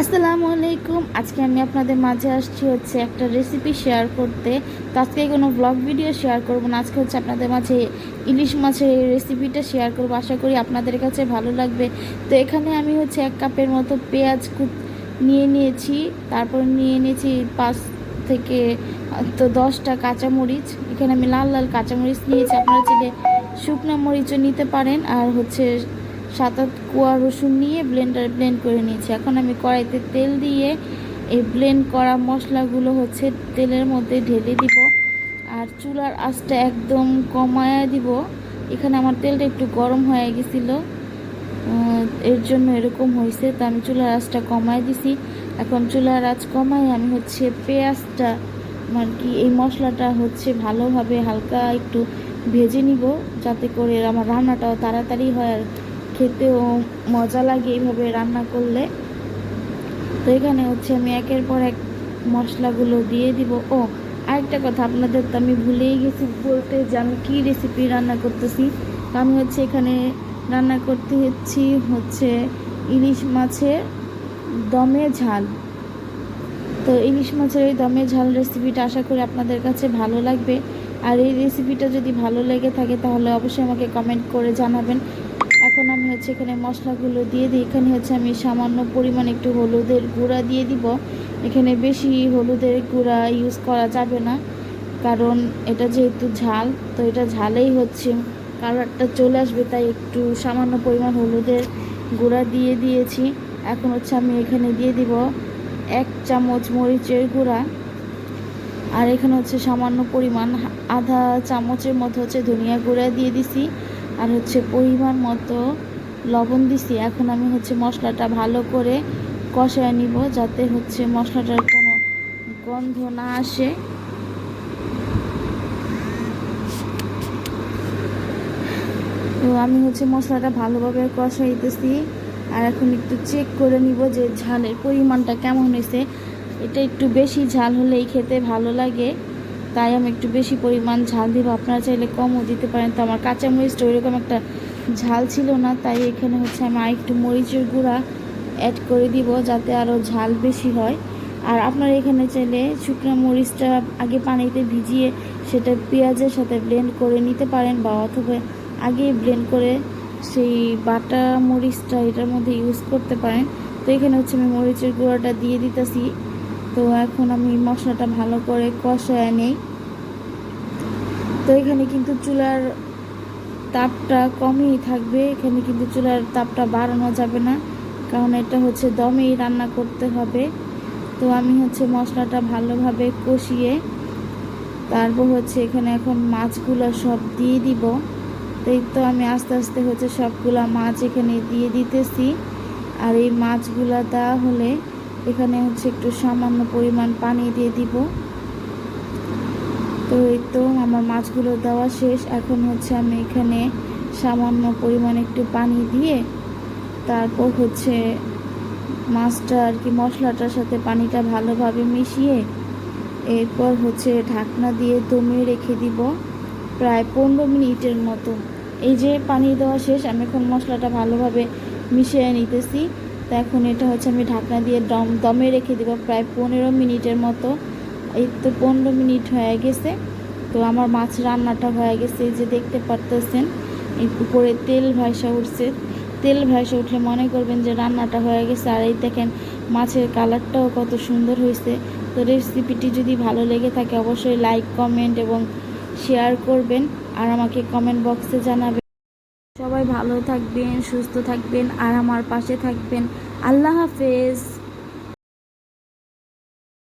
আসসালামু আলাইকুম আজকে আমি আপনাদের মাঝে আসছি হচ্ছে একটা রেসিপি শেয়ার করতে। তো আজকে কোনো ব্লগ ভিডিও শেয়ার করব না। আজকে হচ্ছে আপনাদের মাঝে ইলিশ মাছের এই রেসিপিটা শেয়ার করব। আশা করি আপনাদের কাছে ভালো লাগবে। তো এখানে আমি হচ্ছে এক কাপের মতো পেঁয়াজ নিয়ে নিয়েছি। তারপর নিয়ে নিয়েছি পাঁচ থেকে তো দশটা কাঁচামরিচ। এখানে আমি লাল লাল কাঁচামরিচ নিয়েছি। আপনারা চাইলে শুকনো মরিচও নিতে পারেন। আর হচ্ছে সাত আট কোয়া রসুন নিয়ে ব্লেন্ডার ব্লেন্ড করে নিয়েছি। এখন আমি কড়াইতে তেল দিয়ে এই ব্লেন্ড করা মশলাগুলো হচ্ছে তেলের মধ্যে ঢেলে দিব। আর চুলার আঁচটা একদম কমায়া দিব। এখানে আমার তেলটা একটু গরম হয়ে গেছিল। এর জন্য এরকম হয়েছে, তো আমি চুলার আঁচটা কমায় দিছি। এখন চুলার আঁচ কমায় আমি হচ্ছে পেঁয়াজটা মানে কি এই মশলাটা হচ্ছে ভালোভাবে হালকা একটু ভেজে নিব, যাতে করে আমার রান্নাটাও তাড়াতাড়ি হয় আর খেতেও মজা লাগে এইভাবে রান্না করলে। তো এখানে হচ্ছে আমি একের পর এক মশলাগুলো দিয়ে দিব। ও, আরেকটা কথা আপনাদের তো আমি ভুলেই গেছি বলতে যে আমি কী রেসিপি রান্না করতেছি। আমি হচ্ছে এখানে রান্না করতে হচ্ছি হচ্ছে ইলিশ মাছের দমে ঝাল। তো ইলিশ মাছের এই দমে ঝাল রেসিপিটা আশা করি আপনাদের কাছে ভালো লাগবে। আর এই রেসিপিটা যদি ভালো লেগে থাকে তাহলে অবশ্যই আমাকে কমেন্ট করে জানাবেন। এখন আমি হচ্ছে এখানে মশলাগুলো দিয়ে দিই। এখানে হচ্ছে আমি সামান্য পরিমাণ একটু হলুদের গুঁড়া দিয়ে দিব। এখানে বেশি হলুদের গুঁড়া ইউজ করা যাবে না। কারণ এটা যেহেতু ঝাল, তো এটা ঝালেই হচ্ছে। কালারটা চলে আসবে, তাই একটু সামান্য পরিমাণ হলুদের গুঁড়া দিয়ে দিয়েছি। এখন হচ্ছে আমি এখানে দিয়ে দিব এক চামচ মরিচের গুঁড়া। আর এখানে হচ্ছে সামান্য পরিমাণ আধা চামচের মতো হচ্ছে ধনিয়া গুঁড়া দিয়ে দিছি। আর হচ্ছে পরিমাণ মতো লবণ দিছি। এখন আমি হচ্ছে মশলাটা ভালো করে কষায় নিব যাতে হচ্ছে মশলাটার কোনো গন্ধ না আসে। তো আমি হচ্ছে মশলাটা ভালোভাবে কষাইতেছি আর এখন একটু চেক করে নিব যে ঝালের পরিমাণটা কেমন হয়েছে। এটা একটু বেশি ঝাল হলেই খেতে ভালো লাগে। তাই আমি একটু বেশি পরিমাণ ঝাল দিব। আপনারা চাইলে কমও দিতে পারেন। তো আমার কাঁচামরিচটা ওইরকম একটা ঝাল ছিল না, তাই এখানে হচ্ছে আমি একটু মরিচের গুঁড়া অ্যাড করে দিব যাতে আরও ঝাল বেশি হয়। আর আপনারা এখানে চাইলে শুকনো মরিচটা আগে পানিতে ভিজিয়ে সেটা পেঁয়াজের সাথে ব্লেন্ড করে নিতে পারেন বা অথবা আগে ব্লেন্ড করে সেই বাটা মরিচটা এটার মধ্যে ইউজ করতে পারেন। তো এখানে হচ্ছে আমি মরিচের গুঁড়াটা দিয়ে দিতেছি। তো এখন আমি মশলাটা ভালো করে কষায় নেই। তো এখানে কিন্তু চুলার তাপটা কমই থাকবে। এখানে কিন্তু চুলার তাপটা বাড়ানো যাবে না, কারণ এটা হচ্ছে দমেই রান্না করতে হবে। তো আমি হচ্ছে মশলাটা ভালোভাবে কষিয়ে, তারপর হচ্ছে এখানে এখন মাছগুলো সব দিয়ে দিব। এই তো আমি আস্তে আস্তে হচ্ছে সবগুলা মাছ এখানে দিয়ে দিতেছি। আর এই মাছগুলা দেওয়া হলে এখানে হচ্ছে একটু সামান্য পরিমাণ পানি দিয়ে দিব। তো এই তো আমার মাছগুলো দেওয়া শেষ। এখন হচ্ছে আমি এখানে সামান্য পরিমাণ একটু পানি দিয়ে তারপর হচ্ছে মাছটা আর কি মশলাটার সাথে পানিটা ভালোভাবে মিশিয়ে এরপর হচ্ছে ঢাকনা দিয়ে দমে রেখে দিব প্রায় পনেরো মিনিটের মতো। এই যে পানি দেওয়া শেষ, আমি এখন মশলাটা ভালোভাবে মিশিয়ে নিতেছি। তো এখন এটা হচ্ছে আমি ঢাকনা দিয়ে দম, দমে রেখে দেবো প্রায় পনেরো মিনিটের মতো। এই তো পনেরো মিনিট হয়ে গেছে। তো আমার মাছ রান্নাটা হয়ে গেছে যে দেখতে পারতেছেন উপরে তেল ভাসা উঠছে। তেল ভাসা উঠলে মনে করবেন যে রান্নাটা হয়ে গেছে। আর এই দেখেন, মাছের কালারটাও কত সুন্দর হয়েছে। তো রেসিপিটি যদি ভালো লেগে থাকে, অবশ্যই লাইক, কমেন্ট এবং শেয়ার করবেন। আর আমাকে কমেন্ট বক্সে জানাবেন। সবাই ভালো থাকবেন সুস্থ থাকবেন আর আমার পাশে থাকবেন। আল্লাহ হাফেজ।